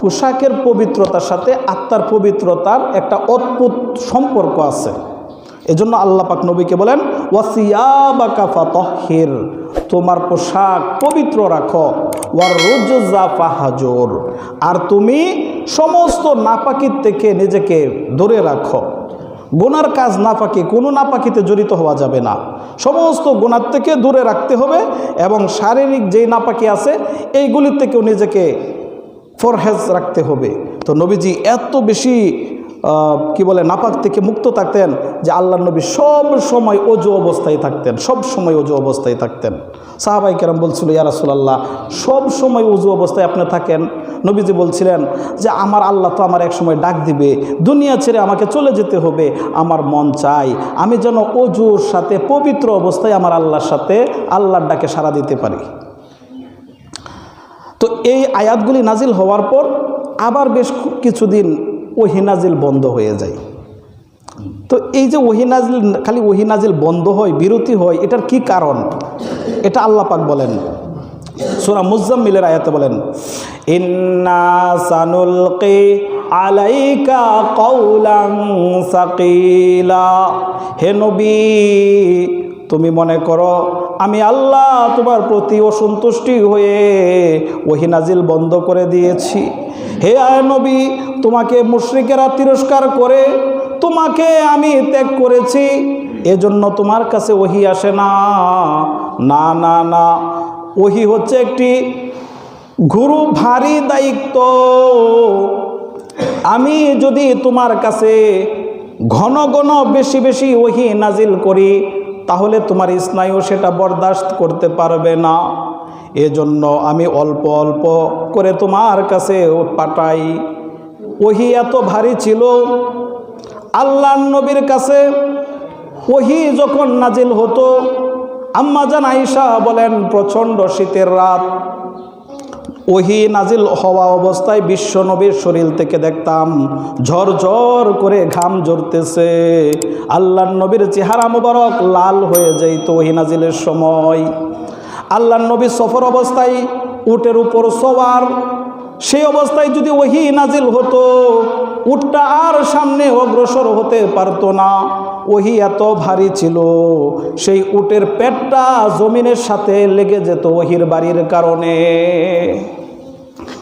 পোশাকের পবিত্রতার সাথে আত্মার পবিত্রতার একটা অদ্ভুত সম্পর্ক আছে। এজন্য পাক নবীকে বলেন ওয়াসিয়াবাকা তোমার পোশাক পবিত্র রাখো। ওয়ার রোজা ফাহাজোর আর তুমি সমস্ত নাপাকির থেকে নিজেকে দূরে রাখো। গোনার কাজ না নাপাকি, কোনো নাপাকিতে জড়িত হওয়া যাবে না। সমস্ত গোনার থেকে দূরে রাখতে হবে এবং শারীরিক যেই নাপাকি আছে, এইগুলির থেকেও নিজেকে ফরহেজ রাখতে হবে। তো নবীজি এত বেশি কি বলে, নাপাক থেকে মুক্ত থাকতেন যে আল্লাহ নবী সব সময় অজু অবস্থায় থাকতেন, সব সময় অজু অবস্থায় থাকতেন। সাহাবাই কেরাম বলছিল, ইয়া রাসূলুল্লাহ, সব সময় অজু অবস্থায় আপনি থাকেন? নবীজি বলছিলেন যে, আমার আল্লাহ তো আমার এক সময় ডাক দিবে, দুনিয়া ছেড়ে আমাকে চলে যেতে হবে, আমার মন চাই, আমি যেন অজুর সাথে পবিত্র অবস্থায় আমার আল্লাহর সাথে, আল্লাহর ডাকে সাড়া দিতে পারি। তো এই আয়াতগুলি নাজিল হওয়ার পর আবার বেশ কিছুদিন ওহি নাজিল বন্ধ হয়ে যায়। তো এই যে ওহি নাজিল, খালি ওহি নাজিল বন্ধ হয়, বিরতি হয়, এটার কি কারণ? এটা আল্লাহ পাক বলেন। সুরা মুজাম্মিলের আয়াতে বলেন, ইন্না সানুলকি আলাইকা কওলান সাকিলা। হে নবী, তুমি মনে করো আমি আল্লাহ তোমার প্রতি অসন্তুষ্টি হয়ে ওহি নাজিল বন্ধ করে দিয়েছি। হে আয় নবী, তোমাকে মুশ্রিকেরা তিরস্কার করে, তোমাকে আমি ত্যাগ করেছি। এজন্য তোমার কাছে ওহি আসে না। না না না, ওহি হচ্ছে একটি গুরু ভারী দায়িত্ব। আমি যদি তোমার কাছে ঘন ঘন বেশি বেশি ওহি নাজিল করি তাহলে তোমার স্নায়ু সেটা বরদাস্ত করতে পারবে না। এজন্য আমি অল্প অল্প করে তোমার কাছে পাঠাই। ওহি এত ভারী ছিল। আল্লাহ নবীর কাছে ওহি যখন নাজিল হতো, আম্মা জান আইসা বলেন, প্রচণ্ড শীতের রাত। ওহি নাজিল হওয়া অবস্থায় বিশ্ব নবীর শরীর থেকে দেখতাম ঝরঝর করে ঘাম ঝরতেছে। আল্লাহ নবীর চেহারা মুবারক লাল হয়ে যাইত ওহি নাজিলের সময়। আল্লাহ নবী সফর অবস্থায় উটের উপর সবার সেই অবস্থায় যদি ওহি নাজিল হতো, উটটা আর সামনে অগ্রসর হতে পারতো না। ওহি এত ভারী ছিল, সেই উটের পেটটা জমিনের সাথে লেগে যেত ওহির বাড়ির কারণে।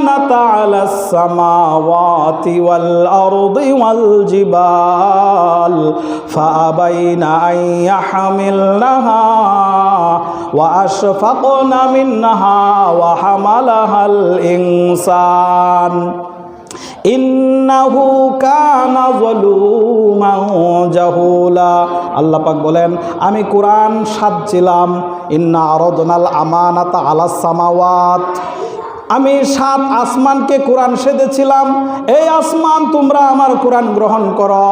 الأمانة على السماوات والأرض والجبال فأبين أن يحملنها وأشفقن منها وحملها الإنسان ইন্নাহু কানা যালুমান জাহুলা আল্লাহ পাক বলেন আমি কোরআন সাজছিলাম ইন্না আরাদনাল আমানাতা আলাস সামাওয়াত আমি সাত আসমানকে কোরআন সেধেছিলাম এই আসমান তোমরা আমার কোরআন গ্রহণ করো।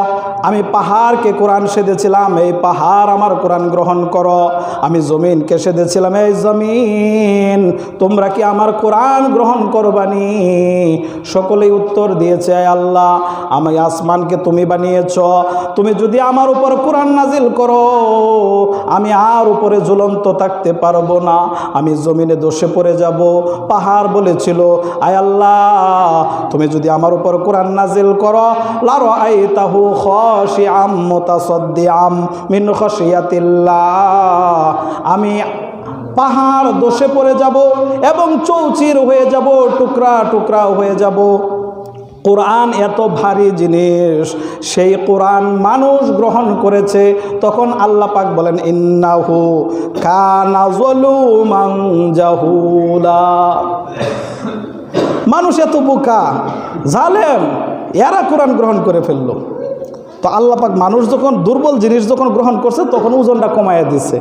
আমি পাহাড়কে কোরআন সেধেছিলাম এই পাহাড় আমার কোরআন গ্রহণ করো। আমি জমিনকে সেধেছিলাম এই জমিন, তোমরা কি আমার কোরআন গ্রহণ করবানি? সকলেই উত্তর দিয়েছে, "আয় আল্লাহ, আমি আসমানকে তুমি বানিয়েছ। তুমি যদি আমার উপর কোরআন নাজিল করো, আমি আর উপরে ঝুলন্ত থাকতে পারব না। আমি জমিনে দোষে পড়ে যাব। পাহাড় বলেছিল, আয় আল্লাহ তুমি যদি আমার উপর কোরআন নাজিল করো লারো আই তাহু খসি আম আম পাহাড় দোষে পড়ে যাব এবং চৌচির হয়ে যাব, টুকরা টুকরা হয়ে যাব। কোরআন এত ভারী জিনিস, সেই কোরআন মানুষ গ্রহণ করেছে। তখন আল্লাহ পাক বলেন, ইন্নাহু কানা জলুমান জাহুলা। মানুষ এত বোকা, জালেম, এরা কোরআন গ্রহণ করে ফেলল। তো আল্লাহ পাক মানুষ যখন দুর্বল জিনিস যখন গ্রহণ করছে, তখন ওজনটা কমাইয়া দিছে।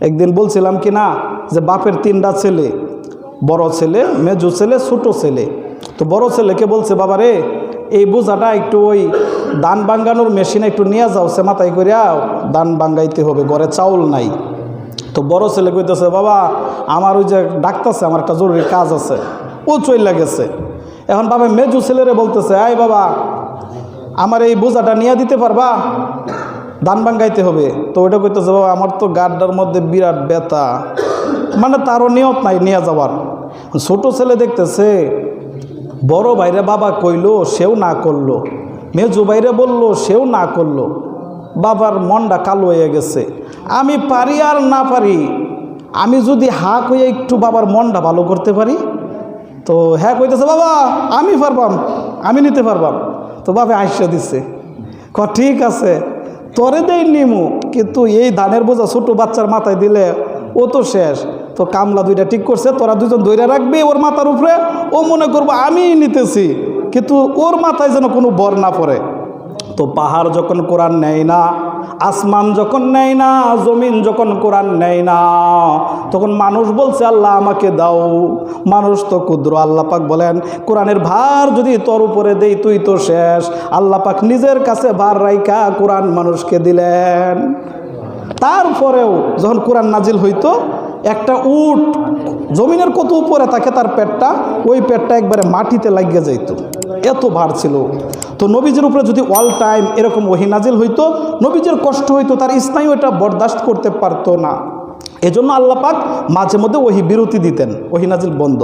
একদিন বলছিলাম কি না, যে বাপের তিনটা ছেলে, বড় ছেলে, মেজো ছেলে, ছোট ছেলে। তো বড় ছেলেকে বলছে, বাবা রে, এই বোঝাটা একটু ওই দান বাঙ্গানোর মেশিনে একটু নিয়ে যাও, সে মাথায় করিয়া দান বাঙ্গাইতে হবে, ঘরে চাউল নাই। তো বড় ছেলে কইতেছে, বাবা, আমার ওই যে ডাকতেছে, আমার একটা জরুরি কাজ আছে। ও চইলা গেছে। এখন বাবা মেজু ছেলেরে বলতেছে, আয় বাবা, আমার এই বোঝাটা নিয়ে দিতে পারবা? ধান বাঙ্গাইতে হবে। তো ওইটা কইতেছে, বাবা, আমার তো গাড্ডার মধ্যে বিরাট ব্যথা। মানে তারও নিয়ত নাই নিয়ে যাওয়ার। ছোট ছেলে দেখতেছে, বড় ভাইরে বাবা কইলো, সেও না করল। মেজু ভাইরে বলল, সেও না করল। বাবার মনটা কালো হয়ে গেছে। আমি পারি আর না পারি। আমি যদি হাক হয়ে একটু বাবার মনটা ভালো করতে পারি তো হ্যাঁ কইতেছে, বাবা, আমি পারবাম, আমি নিতে পারবাম। তো বাবা আইসা দিচ্ছে ক ঠিক আছে, তরে দেই নিমু, কিন্তু এই ধানের বোঝা ছোট বাচ্চার মাথায় দিলে ও তো শেষ। তো কামলা দুইটা ঠিক করছে, তোরা দুজন দইরা রাখবি ওর মাথার উপরে, ও মনে করব আমিই নিতেছি, কিন্তু ওর মাথায় যেন কোনো বর না পড়ে। তো পাহাড় যখন কোরআন নেয় না আসমান যখন নেয় না, জমিন যখন কোরআন নেয় না, তখন মানুষ বলছে, আল্লাহ আমাকে দাও। মানুষ তো ক্ষুদ্র। আল্লাহ পাক বলেন, কোরআনের ভার যদি তোর উপরে দেই, তুই তো শেষ। আল্লাহ পাক নিজের কাছে ভার রাইকা কোরআন মানুষকে দিলেন। তারপরেও যখন কোরআন নাজিল হইতো, একটা উট জমিনের কত উপরে থাকে তার পেটটা, ওই পেটটা একবারে মাটিতে লাগিয়ে যাইত। এত ভার ছিল। তো নবীজের উপরে যদি অল টাইম এরকম ওহি নাজিল হইতো, নবীজের কষ্ট হইতো, তার স্নায়ু এটা বরদাস্ত করতে পারতো না। এজন্য আল্লাপাক মাঝে মধ্যে ওহি বিরতি দিতেন ওহিনাজিল বন্ধ।